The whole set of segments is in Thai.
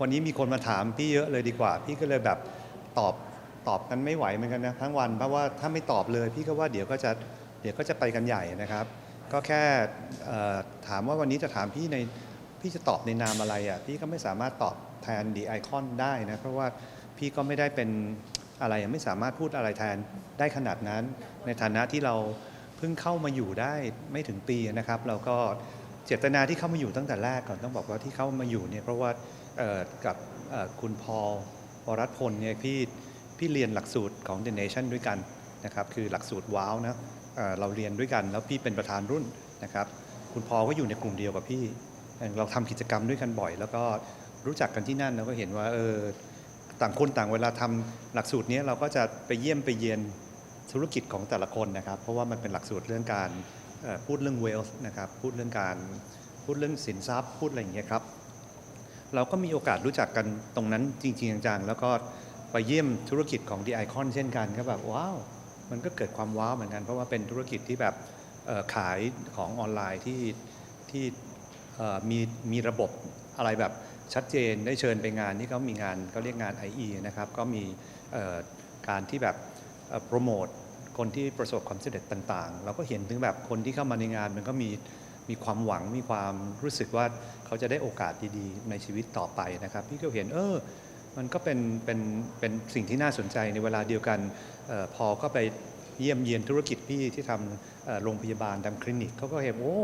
วันนี้มีคนมาถามพี่เยอะเลยดีกว่า พี่ก็เลยแบบตอบตอบกันไม่ไหวเหมือนกันนะทั้งวันเพราะว่าถ้าไม่ตอบเลยพี่ก็ว่าเดี๋ยวก็จะเดี๋ยวก็จะไปกันใหญ่นะครับ ก็แค่ถามว่าวันนี้จะถามพี่ในพี่จะตอบในนามอะไรอะพี่ก็ไม่สามารถตอบแทนดีไอคอนได้นะเพราะว่าพี่ก็ไม่ได้เป็นอะไรไม่สามารถพูดอะไรแทนได้ขนาดนั้น ในฐานะที่เราเพิ่งเข้ามาอยู่ได้ไม่ถึงปีนะครับ เราก็เจตนาที่เข้ามาอยู่ตั้งแต่แรกก่อนต้องบอกว่าที่เข้ามาอยู่เนี่ยเพราะว่า กับคุณพอลวรัตน์พลเนี่ยพี่พี่เรียนหลักสูตรของ The Nation ด้วยกันนะครับคือหลักสูตรว้าวนะเเราเรียนด้วยกัน แล้วพี่เป็นประธานรุ่นนะครับคุณพอลก็อยู่ในกลุ่มเดียวกับพี่ เราทำกิจกรรมด้วยกันบ่อย แล้วก็รู้จักกันที่นั่นเราก็เห็นว่าเออต่างคนต่างเวลาทำหลักสูตรนี้เราก็จะไปเยี่ยมไปเยียนธุรกิจของแต่ละคนนะครับ เพราะว่ามันเป็นหลักสูตรเรื่องการพูดเรื่อง wealth นะครับพูดเรื่องการพูดเรื่องสินทรัพย์พูดอะไรอย่างเงี้ยครับ เราก็มีโอกาสรู้จักกันตรงนั้นจริง ๆ จังๆ แล้วก็ไปเยี่ยมธุรกิจของ The Icon เช่นกันก็แบบว้าว มันก็เกิดความว้าวเหมือนกัน เพราะว่าเป็นธุรกิจที่แบบขายของออนไลน์ที่ที่มีมีระบบอะไรแบบชัดเจนได้เชิญไปงานที่เขามีงานเขาเรียกงาน IE นะครับ ก็มีการที่แบบโปรโมทคนที่ประสบความสำเร็จต่างๆ เราก็เห็นถึงแบบคนที่เข้ามาในงานมันก็มี มีความหวังมีความรู้สึกว่าเขาจะได้โอกาสดีๆ ในชีวิตต่อไปนะครับ พี่ก็เห็นเออมันก็เป็นเป็นเป็นสิ่งที่น่าสนใจในเวลาเดียวกันออพอก็ไปเยี่ยมเยียนธุรกิจพี่ที่ทำโรงพยาบาลทำคลินิกเขาก็เห็นโอ้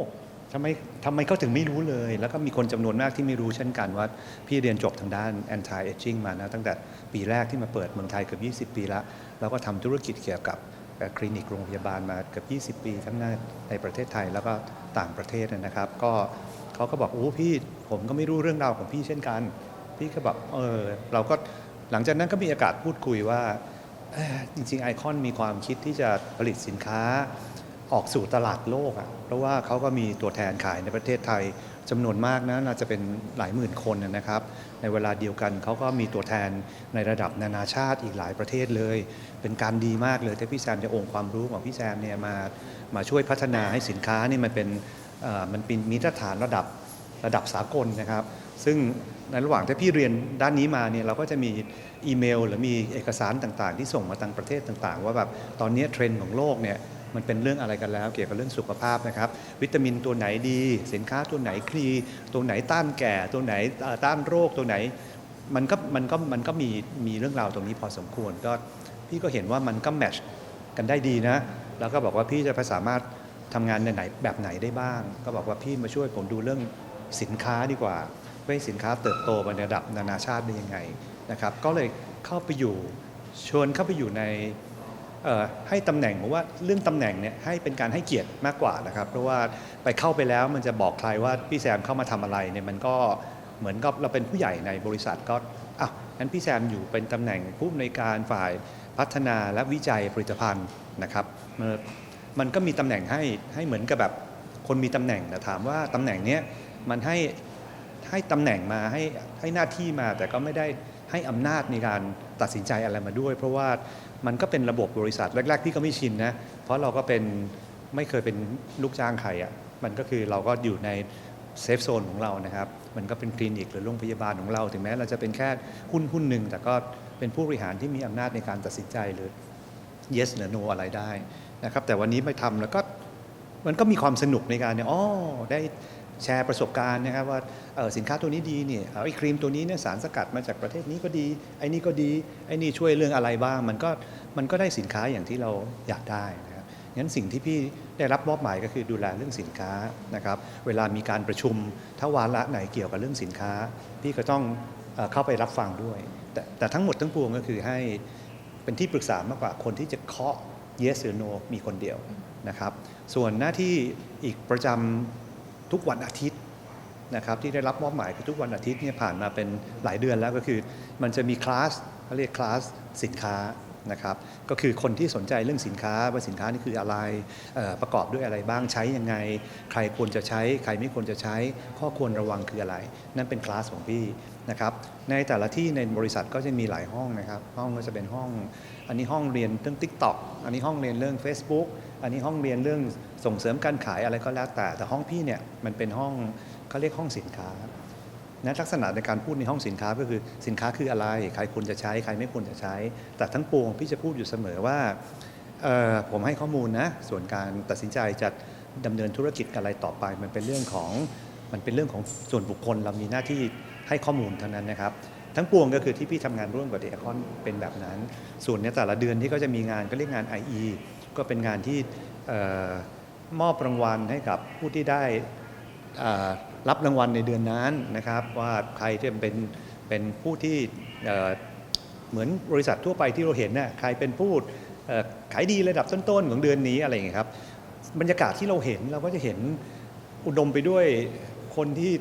ทำไมทำไมเขาถึงไม่รู้เลย แล้วก็มีคนจำนวนมากที่ไม่รู้เช่นกันว่า พี่เรียนจบทางด้าน anti aging มานะตั้งแต่ปีแรกที่มาเปิดเมืองไทยเกือบ 20 ปีล้วแล้วก็ทำธุรกิจเกี่ยวกับ คลินิกโรงพยาบาลมาเกือบ20 ปี ทั้งในในประเทศไทยแล้วก็ต่างประเทศนะครับ ก็เขาก็บอกโอ้พี่ผมก็ไม่รู้เรื่องราวของพี่เช่นกัน พี่ก็บอกเออเราก็หลังจากนั้นก็มีอากาศพูดคุยว่าจริงๆไอคอนมีความคิดที่จะผลิตสินค้า ออกสู่ตลาดโลกอะ่ะเพราะว่าเขาก็มีตัวแทนขายในประเทศไทยจำนวนมากนะน่าจะเป็นหลายหมื่นคนนะครับ ในเวลาเดียวกันเขาก็มีตัวแทนในระดับนานาชาติอีกหลายประเทศเลย เป็นการดีมากเลยที่พี่แซมจะองค์ความรู้ของพี่แซมเนี่ยมามาช่วยพัฒนาให้สินค้านี่มันเป็นมันเป็นมีมาตรฐานระดับระดับสากลนะครับ ซึ่งในระหว่างที่พี่เรียนด้านนี้มาเนี่ยเราก็จะมีอีเมล หรือมีเอกสารต่างๆ ที่ส่งมาต่างประเทศต่าง ๆ ว่าแบบตอนนี้เทรนด์ของโลกเนี่ย มันเป็นเรื่องอะไรกันแล้ว เกี่ยวกับเรื่องสุขภาพนะครับ วิตามินตัวไหนดี สินค้าตัวไหนคลีตัวไหนต้านแก่ตัวไหนต้านโรคตัวไหน มันก็มันก็มันก็มีมีเรื่องราวตรงนี้พอสมควรก็พี่ก็เห็นว่ามันก็แมชกันได้ดีนะ แล้วก็บอกว่าพี่จะสามารถทำงานในไหนแบบไหนได้บ้าง ก็บอกว่าพี่มาช่วยผมดูเรื่องสินค้าดีกว่าเพื่อให้สินค้าเติบโตในระดับนานาชาติได้ยังไงนะครับ ก็เลยเข้าไปอยู่ชวนเข้าไปอยู่ใน ให้ตำแหน่งผมว่าเรื่องตำแหน่งเนี่ยให้เป็นการให้เกียรติมากกว่านะครับ เพราะว่าไปเข้าไปแล้วมันจะบอกใครว่าพี่แซมเข้ามาทำอะไรเนี่ยมันก็เหมือนกับเราเป็นผู้ใหญ่ในบริษัทก็อะงั้นพี่แซมอยู่เป็นตำแหน่งผู้อำนวยการฝ่ายพัฒนาและวิจัยผลิตภัณฑ์นะครับม,มันก็มีตำแหน่งให้ให้เหมือนกับแบบคนมีตำแหน่งแต่ถามว่าตำแหน่งเนี้ยมันให้ให้ตำแหน่งมาให้ให้หน้าที่มาแต่ก็ไม่ได้ให้อำนาจในการ ตัดสินใจอะไรมาด้วย เพราะว่ามันก็เป็นระบบบริษัทแรก ๆ ที่ก็ไม่ชินนะเพราะเราก็เป็นไม่เคยเป็นลูกจ้างใครอะ่ะมันก็คือเราก็อยู่ในเซฟโซนของเรานะครับ มันก็เป็นคลินิกหรือโรงพยาบาลของเรา ถึงแม้เราจะเป็นแค่หุ้นหุ้นหนึ่งแต่ก็เป็นผู้บริหารที่มีอำนาจในการตัดสินใจหรือ yes หรือ no อะไรได้นะครับ แต่วันนี้ไปทำแล้วก็มันก็มีความสนุกในการเนี่ยอ๋อได้ แชร์ประสบการณ์นะครับว่าสินค้าตัวนี้ดีเนี่ยไอ้ครีมตัวนี้เนี่ยสารสกัดมาจากประเทศนี้ก็ดี ไอ้นี่ก็ดีไอ้นี่ช่วยเรื่องอะไรบ้างมันก็มันก็ได้สินค้าอย่างที่เราอยากได้นะครับงั้นสิ่งที่พี่ได้รับมอบหมายก็คือดูแลเรื่องสินค้านะครับเวลามีการประชุมถ้าวาระไหนเกี่ยวกับเรื่องสินค้า พี่ก็ต้องเอ่อเข้าไปรับฟังด้วย แต่แต่ทั้งหมดทั้งปวงก็คือให้เป็นที่ปรึกษามากกว่าคนที่จะเคาะ yes หรือ no มีคนเดียวนะครับส่วนหน้าที่อีกประจำ ทุกวันอาทิตย์นะครับที่ได้รับมอบหมายคือทุกวันอาทิตย์เนี่ยผ่านมาเป็นหลายเดือนแล้วก็คือมันจะมีคลาสเขาเรียกคลาสสินค้านะครับก็คือคนที่สนใจเรื่องสินค้าว่าสินค้านี่คืออะไรประกอบด้วยอะไรบ้างใช้ยังไง ใครควรจะใช้ ใครไม่ควรจะใช้ ข้อควรระวังคืออะไร นั่นเป็นคลาสของพี่นะครับในแต่ละที่ในบริษัทก็จะมีหลายห้องนะครับ ห้องก็จะเป็นห้อง อันนี้ห้องเรียนเรื่อง TikTok อันนี้ห้องเรียนเรื่อง Facebook อันนี้ห้องเรียนเรื่องส่งเสริมการขายอะไรก็แล้วแต่ แต่ห้องพี่เนี่ยมันเป็นห้องเขาเรียกห้องสินค้านะลักษณะในการพูดในห้องสินค้าก็คือสินค้าคืออะไร ใครควรจะใช้ ใครไม่ควรจะใช้ แต่ทั้งปวงพี่จะพูดอยู่เสมอว่าผมให้ข้อมูลนะส่วนการตัดสินใจจะดำเนินธุรกิจอะไรต่อไป มันเป็นเรื่องของมันเป็นเรื่องของส่วนบุคคลเรามีหน้าที่ให้ข้อมูลเท่านั้นนะครับ ทั้งปวงก็คือที่พี่ทำงานร่วมกับเดคอนเป็นแบบนั้น ส่วนในแต่ละเดือนที่ก็จะมีงานก็เรียกงาน IE ก็เป็นงานที่มอบรางวัลให้กับผู้ที่ได้รับรางวัลในเดือนนั้นนะครับ ว่าใครที่เป็นเป็นผู้ที่เหมือนบริษัททั่วไปที่เราเห็นน่ะใครเป็นผู้ขายดีระดับต้นๆของเดือนนี้อะไรอย่างเงี้ยครับบรรยากาศที่เราเห็นเราก็จะเห็นอุดมไปด้วยคนที่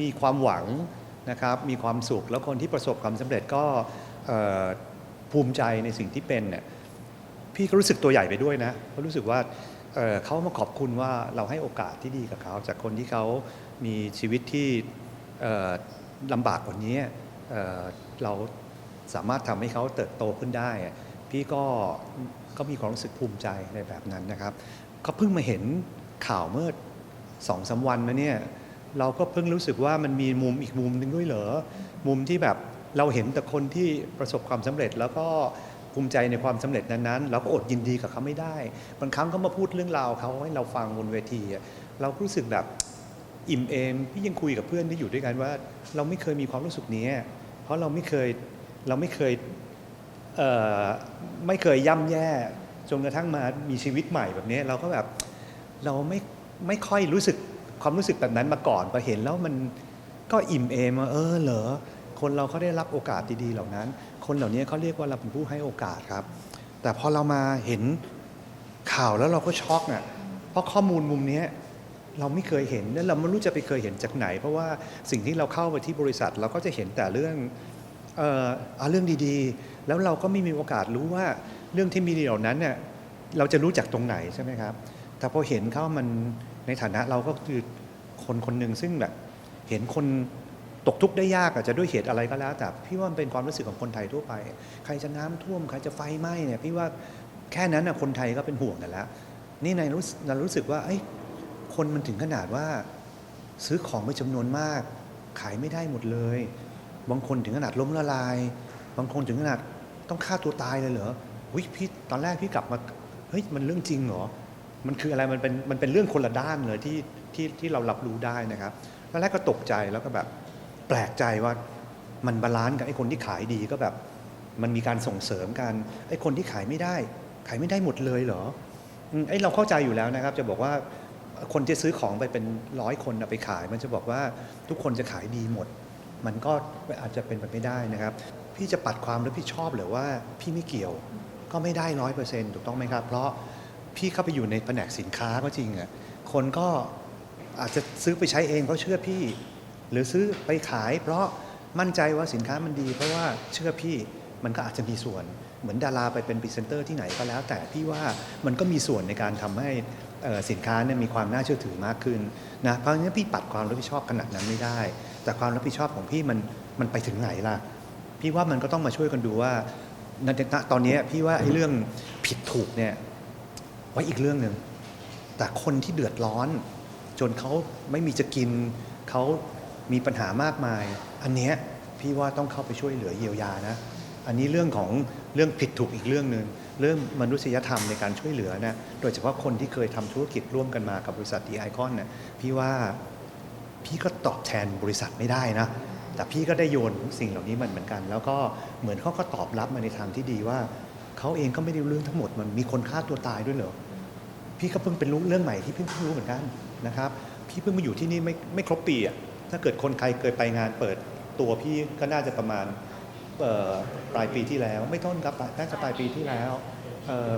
มีความหวังนะครับมีความสุข แล้วคนที่ประสบความสำเร็จก็ภูมิใจในสิ่งที่เป็นเนี่ย พี่ก็รู้สึกตัวใหญ่ไปด้วยนะเพราะรู้สึกว่าเเขามาขอบคุณว่าเราให้โอกาสที่ดีกับเขา จากคนที่เขามีชีวิตที่ลำบากกว่านี้เเราสามารถทำให้เขาเติบโตขึ้นได้ พี่ก็ก็มีความรู้สึกภูมิใจในแบบนั้นนะครับก็เพิ่งมาเห็นข่าวเมื่อสองสามวันนะเนี่ยเราก็เพิ่งรู้สึกว่ามันมีมุมอีกมุมหนึ่งด้วยเหรอมุมที่แบบเราเห็นแต่คนที่ประสบความสำเร็จแล้วก็ ภูมิใจในความสำเร็จนั้นๆ เราก็อดยินดีกับเขาไม่ได้ บางครั้งเขามาพูดเรื่องราวเขาให้เราฟังบนเวที เรารู้สึกแบบอิ่มเอมพี่ยังคุยกับเพื่อนที่อยู่ด้วยกันว่า เราไม่เคยมีความรู้สึกนี้เพราะเราไม่เคยเราไม่เคยเไม่เคยย่ำแย่จนกระทั่งมามีชีวิตใหม่แบบนี้ เราก็แบบเราไม่ไม่ค่อยรู้สึกความรู้สึกแบบนั้นมาก่อนพอเห็นแล้วมันก็อิ่มเอมเออเหรอ คนเราเขาได้รับโอกาสดีๆเหล่านั้น คนเหล่านี้เขาเรียกว่าเราเป็นผู้ให้โอกาสครับ แต่พอเรามาเห็นข่าวแล้วเราก็ช็อกอะเพราะข้อมูลมุมนี้เราไม่เคยเห็นและเราไม่รู้จะไปเคยเห็นจากไหน เพราะว่าสิ่งที่เราเข้าไปที่บริษัทเราก็จะเห็นแต่เรื่องเอ่อเอาเรื่องดีๆ แล้วเราก็ไม่มีโอกาสรู้ว่าเรื่องที่มีดีเหล่านั้นเนี่ยเราจะรู้จักตรงไหนใช่ไหมครับ แต่พอเห็นเข้ามันในฐานะเราก็คือคนคนหนึ่งซึ่งแบบเห็นคน ตกทุกข์ได้ยากอาจจะด้วยเหตุอะไรก็แล้ว แต่พี่ว่ามันเป็นความรู้สึกของคนไทยทั่วไป ใครจะน้ำท่วมใครจะไฟไหม้เนี่ยพี่ว่าแค่นั้นนะคนไทยก็เป็นห่วงกันแล้ว นี่ในรู้ในรู้สึกว่าเอ้คนมันถึงขนาดว่า ซื้อของไปจำนวนมาก ขายไม่ได้หมดเลย บางคนถึงขนาดล้มละลาย บางคนถึงขนาดต้องฆ่าตัวตายเลยเหรอวิพี่ตอนแรกพี่กลับมาเฮ้ยมันเรื่องจริงเหรอมันคืออะไรมันเป็นมันเป็นเรื่องคนละด้านเลยที่ที่ที่เรารับรู้ได้นะครับตอนแรกก็ตกใจแล้วก็แบบ แปลกใจว่ามันบาลานซ์กับไอ้คนที่ขายดีก็แบบ มันมีการส่งเสริมกันไอ้คนที่ขายไม่ได้ ขายไม่ได้หมดเลยเหรอไอ้เราเข้าใจอยู่แล้วนะครับ จะบอกว่าคนจะซื้อของไปเป็นร้อยคนไปขาย มันจะบอกว่าทุกคนจะขายดีหมด มันก็อาจจะเป็นไปไม่ได้นะครับ พี่จะปัดความรับผิดชอบหรือว่าพี่ไม่เกี่ยวก็ไม่ได้ร้อยเปอร์เซ็นต์ถูกต้องไหมครับ เพราะพี่เข้าไปอยู่ในแผนกสินค้าก็จริงอะคนก็อาจจะซื้อไปใช้เองเพราะเชื่อพี่ หรือซื้อไปขาย เพราะมั่นใจว่าสินค้ามันดี เพราะว่าเชื่อพี่มันก็อาจจะมีส่วน เหมือนดาราไปเป็นพรีเซนเตอร์ที่ไหนก็แล้ว แต่พี่ว่ามันก็มีส่วนในการทำให้สินค้าเนี่ยมีความน่าเชื่อถือมากขึ้นนะเพราะฉะนั้นพี่ปัดความรับผิดชอบขนาดนั้นไม่ได้ แต่ความรับผิดชอบของพี่มันมันไปถึงไหนล่ะ พี่ว่ามันก็ต้องมาช่วยกันดูว่าณณตอนนี้พี่ว่าไอ้เรื่องผิดถูกเนี่ยไว้อีกเรื่องหนึ่งแต่คนที่เดือดร้อน จนเขาไม่มีจะกินเขา มีปัญหามากมาย อันเนี้ยพี่ว่าต้องเข้าไปช่วยเหลือเยียวยานะ อันนี้เรื่องของเรื่องผิดถูกอีกเรื่องหนึ่งเรื่องมนุษยธรรมในการช่วยเหลือนะโดยเฉพาะคนที่เคยทำธุรกิจร่วมกันมากับบริษัทดีไอคอนเนี่ยพี่ว่าพี่ก็ตอบแทนบริษัทไม่ได้นะแต่พี่ก็ได้โยนสิ่งเหล่านี้มันเหมือนกัน แล้วก็เหมือนเขาก็ตอบรับมาในทางที่ดีว่าเขาเองก็ไม่ได้รู้เรื่องทั้งหมดมันมีคนฆ่าตัวตายด้วยเหรอพี่ก็เพิ่งเป็นรู้เรื่องใหม่ที่เพิ่งรู้เหมือนกันนะครับ พี่เพิ่งมาอยู่ที่นี่ไม่ไม่ครบปีอะ ถ้าเกิดคนใครเคยไปงานเปิดตัวพี่ก็น่าจะประมาณเอ่อปลายปีที่แล้ว ไม่ต้นครับน่าจะปลายปีที่แล้วเอ่อ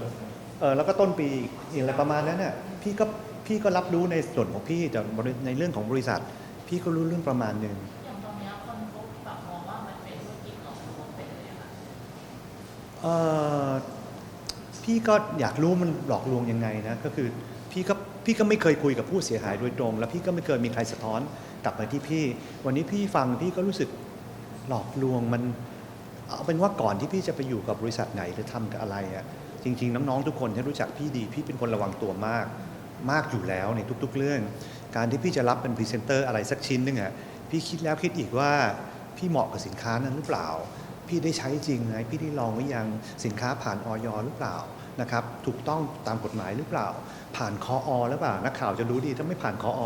เออแล้วก็ต้นปีอีกอะไรประมาณนั้นน่ะพี่ก็พี่ก็รับรู้ในส่วนของพี่แต่ในเรื่องของบริษัท พี่ก็รู้เรื่องประมาณหนึ่งอย่างตรงเนี้ยคนเขาแบบมองว่ามันเป็นธุรกิจหลอกลวงเป็นเลยค่ะเอ่อพี่ก็อยากรู้มันหลอกลวงยังไงนะก็คือพี่ก็พี่ก็ไม่เคยคุยกับผู้เสียหายโดยตรง แล้วพี่ก็ไม่เคยมีใครสะท้อน กลับมาที่พี่ วันนี้พี่ฟังพี่ก็รู้สึกหลอกลวงมัน เอาเป็นว่าก่อนที่พี่จะไปอยู่กับบริษัทไหนหรือทำกับอะไรอะจริง ๆ น้องๆทุกคนที่รู้จักพี่ดี พี่เป็นคนระวังตัวมาก มากอยู่แล้วในทุก ๆ เรื่อง การที่พี่จะรับเป็นพรีเซนเตอร์อะไรสักชิ้นหนึงอะพี่คิดแล้วคิดอีกว่าพี่เหมาะกับสินค้านั้นหรือเปล่า พี่ได้ใช้จริงไหมพี่ได้ลองหรือยังสินค้าผ่านออยหรือเปล่า นะครับถูกต้องตามกฎหมายหรือเปล่า ผ่านคออหรือเปล่านักข่าวจะรู้ดีถ้าไม่ผ่านคออ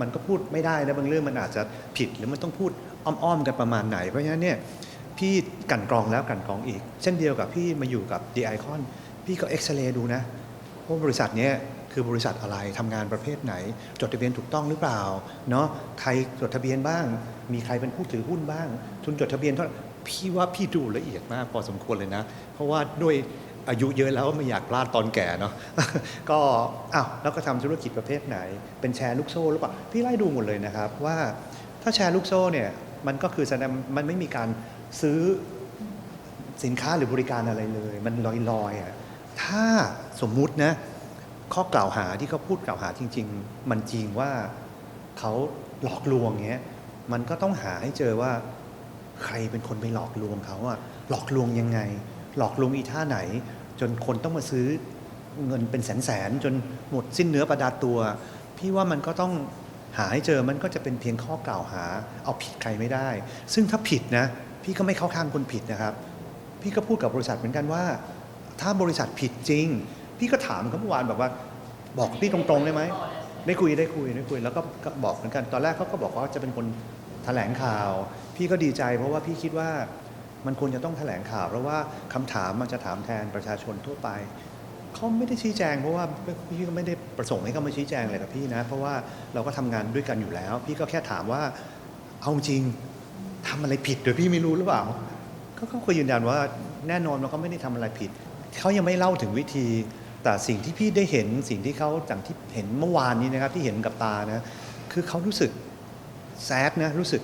มันก็พูดไม่ได้นะบางเรื่องมันอาจจะผิดหรือมันต้องพูดอ้อมๆกันประมาณไหน เพราะฉะนั้นเนี่ยพี่กันกรองแล้วกันกรองอีก เช่นเดียวกับพี่มาอยู่กับ d ีไอคอนพี่ก็เอ็กซเรย์ดูนะว่าบริษัทเนี้ยคือบริษัทอะไรทำงานประเภทไหน จดทะเบียนถูกต้องหรือเปล่าเนาะใครจดทะเบียนบ้าง มีใครเป็นผู้ถือหุ้นบ้าง ทุนจดทะเบียนเท่าพี่ว่าพี่ดูละเอียดมากพอสมควรเลยนะ เพราะว่าด้วย อายุเยอะแล้วไม่อยากพลาดตอนแก่เนาะก็อ้าวแล้วก็ทำธุรกิจประเภทไหน เป็นแชร์ลูกโซ่หรือเปล่าพี่ไล่ดูหมดเลยนะครับว่าถ้าแชร์ลูกโซ่เนี่ยมันก็คือแสดงมันไม่มีการซื้อสินค้าหรือบริการอะไรเลย มันลอยๆอะถ้าสมมุตินะข้อกล่าวหาที่เขาพูดกล่าวหาจริง ๆ มันจริงว่าเขาหลอกลวงเงี้ยมันก็ต้องหาให้เจอว่าใครเป็นคนไปหลอกลวงเขาอะหลอกลวงยังไง หลอกลวงอีท่าไหน จนคนต้องมาซื้อเงินเป็นแสนๆจนหมดสิ้นเนื้อประดาตัว พี่ว่ามันก็ต้องหาให้เจอมันก็จะเป็นเพียงข้อกล่าวหา เอาผิดใครไม่ได้ ซึ่งถ้าผิดนะพี่ก็ไม่เข้าข้างคนผิดนะครับ พี่ก็พูดกับบริษัทเหมือนกันว่า ถ้าบริษัทผิดจริง พี่ก็ถามเขาเมื่อวานแบบว่า บอกพี่ตรงๆได้ไหมได้คุยได้คุยได้คุย แล้วก็ก็บอกเหมือนกันตอนแรกเขาก็บอกว่าจะเป็นคนแถลงข่าว พี่ก็ดีใจเพราะว่าพี่คิดว่า มันควรจะต้องแถลงข่าวเพราะว่าคำถามมันจะถามแทนประชาชนทั่วไปเขาไม่ได้ชี้แจงเพราะว่าพี่ก็ไม่ได้ประสงค์ให้เขามาชี้แจงอะไรกับพี่นะ เพราะว่าเราก็ทำงานด้วยกันอยู่แล้ว พี่ก็แค่ถามว่าเอาจริงทำอะไรผิดโดยพี่ไม่รู้หรือเปล่าเขาก็คุยยืนยันว่าแน่นอนว่าเขาไม่ได้ทำอะไรผิดเขายังไม่เล่าถึงวิธี แต่สิ่งที่พี่ได้เห็นสิ่งที่เขาจากที่เห็นเมื่อวานนี้นะครับที่เห็นกับตานะคือเขารู้สึกแซดนะรู้สึก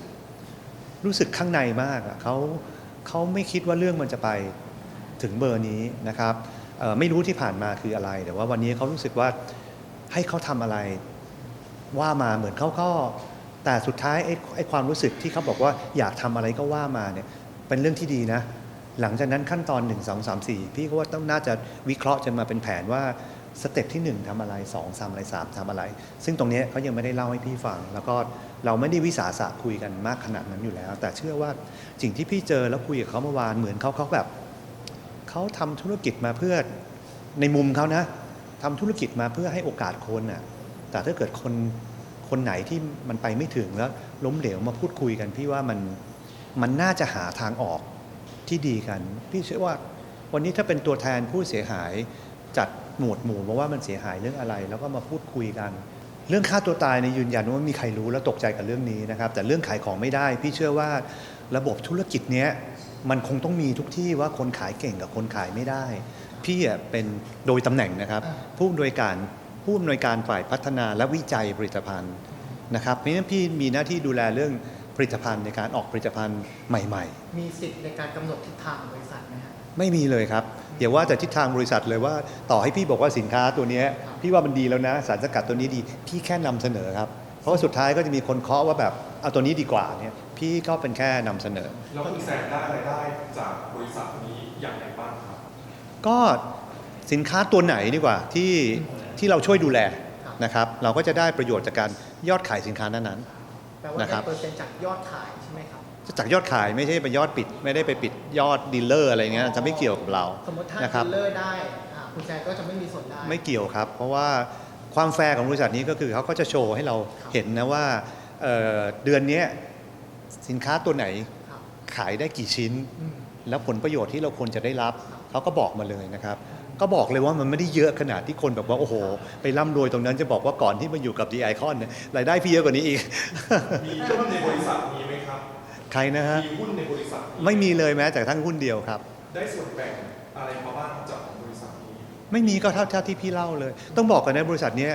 รู้สึกข้างในมากอะเขา เขาไม่คิดว่าเรื่องมันจะไปถึงเบอร์นี้นะครับไม่รู้ที่ผ่านมาคืออะไร แต่ว่าวันนี้เขารู้สึกว่าให้เขาทำอะไรว่ามาเหมือนเขาก็แต่สุดท้ายไอ้ไอความรู้สึกที่เขาบอกว่าอยากทำอะไรก็ว่ามาเนี่ยเป็นเรื่องที่ดีนะ หลังจากนั้นขั้นตอน 1 2 3 4 พี่ก็ว่าต้องน่าจะวิเคราะห์จนมาเป็นแผนว่า สเต็ปที่ 1ทำอะไร2ทำอะไร3ทำอะไร ซึ่งตรงนี้เขายังไม่ได้เล่าให้พี่ฟัง แล้วก็เราไม่ได้วิสาสะคุยกันมากขนาดนั้นอยู่แล้ว แต่เชื่อว่าสิ่งที่พี่เจอแล้วคุยกับเขาเมื่อวานเหมือนเขาเขาแบบเขาทำธุรกิจมาเพื่อในมุมเขานะทำธุรกิจมาเพื่อให้โอกาสคนน่ะแต่ถ้าเกิดคนคนไหนที่มันไปไม่ถึงแล้วล้มเหลวมาพูดคุยกันพี่ว่ามันมันน่าจะหาทางออกที่ดีกัน พี่เชื่อว่าวันนี้ถ้าเป็นตัวแทนผู้เสียหาย จัดหมวดหมู่มาว่ามันเสียหายเรื่องอะไร แล้วก็มาพูดคุยกัน เรื่องฆ่าตัวตายในยืนยันว่ามีใครรู้และตกใจกับเรื่องนี้นะครับ แต่เรื่องขายของไม่ได้ พี่เชื่อว่าระบบธุรกิจเนี้ยมันคงต้องมีทุกที่ว่าคนขายเก่งกับคนขายไม่ได้ พี่อะเป็นโดยตำแหน่งนะครับ ผู้อำนวยการผู้อำนวยการฝ่ายพัฒนาและวิจัยผลิตภัณฑ์นะครับเพราะฉะนั้นพี่มีหน้าที่ดูแลเรื่องผลิตภัณฑ์ในการออกผลิตภัณฑ์ใหม่ ๆ มีสิทธิ์ในการกำหนดทิศทางของบริษัทไหมฮะ ไม่มีเลยครับอย่าว่าแต่ทิศทางบริษัทเลยว่าต่อให้พี่บอกว่าสินค้าตัวเนี้ยพี่ว่ามันดีแล้วนะ สารสกัดตัวนี้ดีพี่แค่นำเสนอครับ เพราะว่าสุดท้ายก็จะมีคนเคาะว่าแบบเอาตัวนี้ดีกว่าเนี่ยพี่ก็เป็นแค่นำเสนอแล้วคุณแซนได้รายได้จากบริษัทนี้อย่างไรบ้างครับ ก็สินค้าตัวไหนดีกว่าที่ที่เราช่วยดูแลครับนะครับ เราก็จะได้ประโยชน์จากการยอดขายสินค้านั้นแปลว่านะครัได้บเปอร์เซ็นต์จากยอดขาย จากยอดขายไม่ใช่ไปยอดปิด ไม่ได้ไปปิดยอดดีลเลอร์อะไรเงี้ยจะไม่เกี่ยวกับเราสมมติถ้านะครับดีลเลอร์ได้อ่าคุณแซนก็จะไม่มีส่วนได้ ไม่เกี่ยวครับ เพราะว่าความแฟร์ของบริษัทนี้ก็คือเขาก็จะโชว์ให้เราเห็นนะว่าเอ่อเดือนเนี้ยสินค้าตัวไหนครับ ขายได้กี่ชิ้น อืม แล้วผลประโยชน์ที่เราควรจะได้รับเขาก็บอกมาเลยนะครับ ก็บอกเลยว่ามันไม่ได้เยอะขนาดที่คนแบบว่า โอ้โห ไปร่ำรวยตรงนั้นจะบอกว่าก่อนที่มาอยู่กับดีไอคอนเนี่ยรายได้พี่เยอะกว่านี้อีก มีหุ้นในบริษัทนี้ไหมครับ ใครนะฮะ มีหุ้นในบริษัทนี้ไม่มีเลยแม้แต่ทั้งหุ้นเดียวครับ ได้ส่วนแบ่งอะไรมาบ้างจากของบริษัทนี้ ไม่มีก็เท่าเท่าที่พี่เล่าเลย ต้องบอกกันนะบริษัทเนี้ย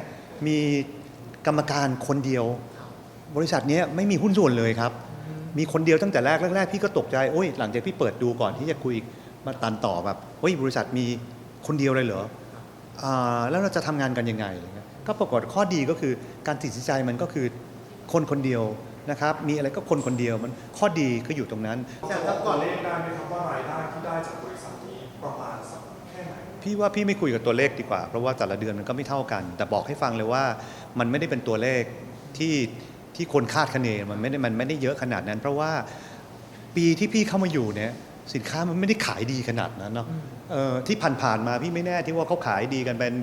มีกรรมการคนเดียว บริษัทเนี้ยไม่มีหุ้นส่วนเลยครับ มีคนเดียวตั้งแต่แรกแรกๆพี่ก็ตกใจโอ้ยหลังจากพี่เปิดดูก่อนที่จะคุยมาตันต่อแบบเฮ้ยบริษัทมีคนเดียวเลยเหรออ่าแล้วเราจะทำงานกันยังไงอะไรเงี้ยก็ปรากฏข้อดีก็คือการตัดสินใจมันก็คือคนคนเดียว นะครับมีอะไรก็คนคนเดียวมันข้อดีก็อยู่ตรงนั้น แต่จะบแล้อวกก่ตัอวนเลขได้ไหมครับว่ารายได้ที่ได้จากบริษัทนี้ประมาณสักแค่ไหนพี่ว่าพี่ไม่คุยกับตัวเลขดีกว่า เพราะว่าแต่ละเดือนมันก็ไม่เท่ากัน แต่บอกให้ฟังเลยว่ามันไม่ได้เป็นตัวเลขที่ที่คนคาดคะเนมันไม่ได้มันไม่ได้เยอะขนาดนั้น เพราะว่าปีที่พี่เข้ามาอยู่เนี่ยสินค้ามันไม่ได้ขายดีขนาดนั้นเนาะอืมเออที่ผ่านๆมาพี่ไม่แน่ที่ว่าเขาขายดีกันเป็น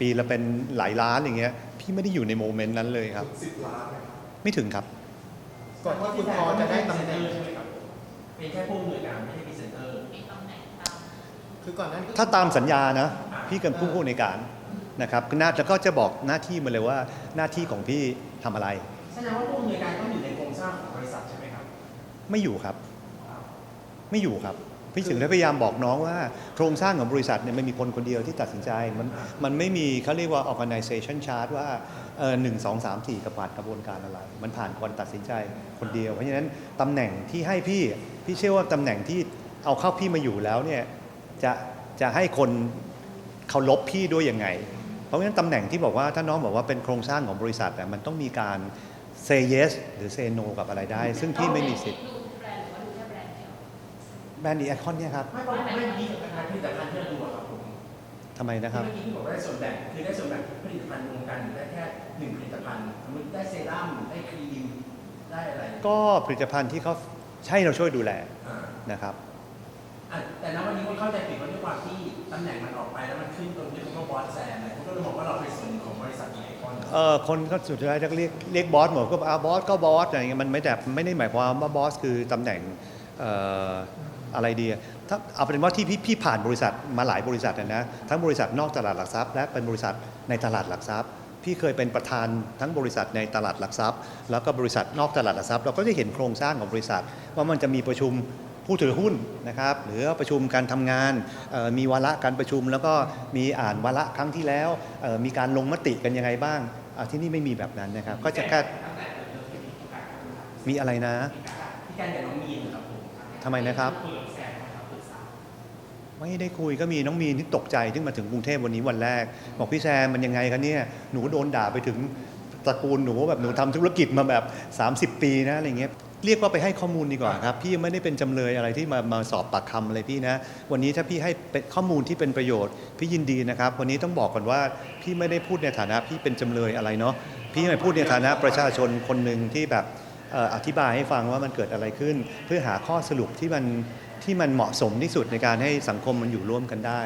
ปีละเป็นหลายล้านอย่างเงี้ยพี่ไม่ได้อยู่ในโมเมนต์นั้นเลยครับสิบล้านไหมครับไม่ถึงครับ ก่อนที่คุณพอจะได้ตำแหน่ง ใช่ไหมครับเป็นแค่ผู้อำนวยการไม่ใช่พรีเซนเตอร์ มีตำแหน่งตามคือก่อนหนั้น ถ้าตามสัญญานะ พี่เป็นผู้ผู้ในการนะครับน่าแล้วก็จะบอกหน้าที่มาเลยว่าหน้าที่ของพี่ทำอะไร แสดงว่าผู้อำนวยการต้องอยู่ในโครงสร้างของบริษัทใช่ไหมครับ ไม่อยู่ครับ ไม่อยู่ครับ พี่ถึงได้พยายามบอกน้องว่า โครงสร้างของบริษัทเนี่ยไม่มีคนคนเดียวที่ตัดสินใจ มันมันไม่มีเขาเรียกว่า organization chart ว่าเออหนึ่งสองสามสี่กระผ่านกระบวนการอะไร มันผ่านคนตัดสินใจคนเดียว เพราะฉะนั้นตำแหน่งที่ให้พี่ พี่เชื่อว่าตำแหน่งที่เอาเข้าพี่มาอยู่แล้วเนี่ยจะจะให้คนเคารพพี่ด้วยยังไง เพราะฉะนั้นตำแหน่งที่บอกว่าถ้าน้องบอกว่าเป็นโครงสร้างของบริษัทอะมันต้องมีการ say yes หรือ say no กับอะไรได้ ซึ่งพี่ไม่มีสิทธิ์ แบรนด์ดีไอคอนเนี่ยครับไม่เพราะไม่มีผลิตภัณฑ์ที่เราดูอะครับผมทำไมนะครับเมื่อกี้ที่บอกว่าได้ส่วนแบ่งคือได้ส่วนแบ่งผลิตภัณฑ์รวมกันได้แค่หนึ่งผลิตภัณฑ์สมมติได้เซรั่มได้ครีมได้อะไรก็ผลิตภัณฑ์ที่เขาใช่เราช่วยดูแลอ่านะครับอะแต่ณวันนี้คนเข้าใจผิดว่าด้วยความที่ตำแหน่งมันออกไปแล้วมันขึ้นตรงที่เขาก็บอสแซมเลยเขาก็เลยบอกว่าเราเป็นส่วนหนึ่งของบริษัทไอคอนเอ่อคนก็สุดท้ายจะเรียกเรียกบอสหมดก็อ่าบอสก็บอสอะไรเงี้ยมันไม่แต่ไม่ได้หมายความว่าบอสคือตำแหน่งเอ่ออะไรดีอะถ้าเอาเป็นว่าที่พี่พี่ผ่านบริษัทมาหลายบริษัทนะนะทั้งบริษัทนอกตลาดหลักทรัพย์ และเป็นบริษัทในตลาดหลักทรัพย์ พี่เคยเป็นประธานทั้งบริษัทในตลาดหลักทรัพย์ แล้วก็บริษัทนอกตลาดหลักทรัพย์ เราก็จะเห็นโครงสร้างของบริษัท ว่ามันจะมีประชุมผู้ถือหุ้นนะครับหรือประชุมการทำงานเอ่อมีวาระการประชุม แล้วก็มีอ่านวาระครั้งที่แล้วเอ่อมีการลงมติกันยังไงบ้างอ่าที่นี่ไม่มีแบบนั้นนะครับ ก็จะแค่มีอะไรนะพี่การกับน้องมีนครับผม ทำไมนะครับ ไม่ได้คุยก็มีน้องมีนที่ตกใจที่มาถึงกรุงเทพวันนี้วันแรก บอกพี่แซมมันยังไงคะเนี่ยหนูโดนด่าไปถึงตระกูลหนูแบบหนูทำธุรกิจมาแบบ 30 ปีนะอะไรเงี้ยเรียกว่าไปให้ข้อมูลดีกว่าครับ พี่ยังไม่ได้เป็นจำเลยอะไรที่มามาสอบปากคำอะไรพี่นะ วันนี้ถ้าพี่ให้เป็นข้อมูลที่เป็นประโยชน์ พี่ยินดีนะครับ วันนี้ต้องบอกก่อนว่าพี่ไม่ได้พูดในฐานะพี่เป็นจำเลยอะไรเนาะพี่มาพูดในฐานะประชาชนคนหนึ่งที่แบบ อธิบายให้ฟังว่ามันเกิดอะไรขึ้น เพื่อหาข้อสรุปที่มันที่มันเหมาะสมที่สุดในการให้สังคมมันอยู่ร่วมกันได้